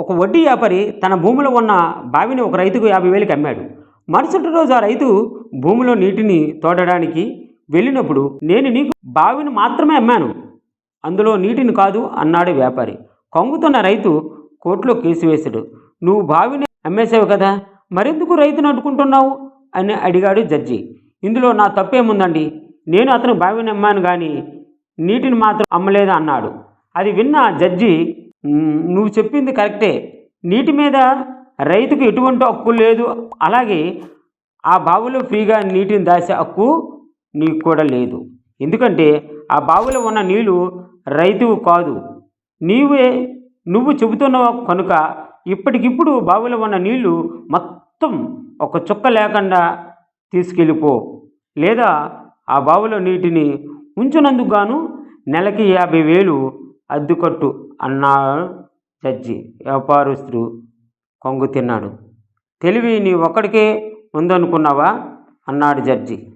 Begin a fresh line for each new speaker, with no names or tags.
ఒక వడ్డీ వ్యాపారి తన భూమిలో ఉన్న బావిని ఒక రైతుకు యాభై వేలకి అమ్మాడు. మరుసటి రోజు ఆ రైతు భూమిలో నీటిని తోడడానికి వెళ్ళినప్పుడు నేను నీకు బావిని మాత్రమే అమ్మాను. అందులో నీటిని కాదు అన్నాడు వ్యాపారి. కొంగుతున్న రైతు కోర్టులో కేసు వేశాడు. నువ్వు బావిని అమ్మేశావు కదా మరెందుకు రైతును అడ్డుకుంటున్నావు? అని అడిగాడు జడ్జి. ఇందులో నా తప్పేముందండి? నేను అతను బావిని అమ్మాను కానీ నీటిని మాత్రం అమ్మలేదు? అన్నాడు. అది విన్న జడ్జి నువ్వు చెప్పింది కరెక్టే. నీటి మీద రైతుకు ఎటువంటి హక్కు లేదు. అలాగే ఆ బావిలో ఫ్రీగా నీటిని దాచే హక్కు నీకు కూడా లేదు. ఎందుకంటే ఆ బావిలో ఉన్న నీళ్ళు రైతువు కాదు. నీవే నువ్వు చెబుతున్నావు కనుక ఇప్పటికిప్పుడు బావిలో ఉన్న నీళ్ళు మొత్తం ఒక చుక్క లేకుండా తీసుకెళ్ళిపో. లేదా ఆ బావిలో నీటిని ఉంచినందుకు గాను నెలకి యాభై వేలు అద్దెకట్టు అన్నాడు జడ్జి. వ్యాపారస్తుడు కొంగు తిన్నాడు. తెలివి నీ ఒక్కడికే ఉందనుకున్నావా? అన్నాడు జడ్జి.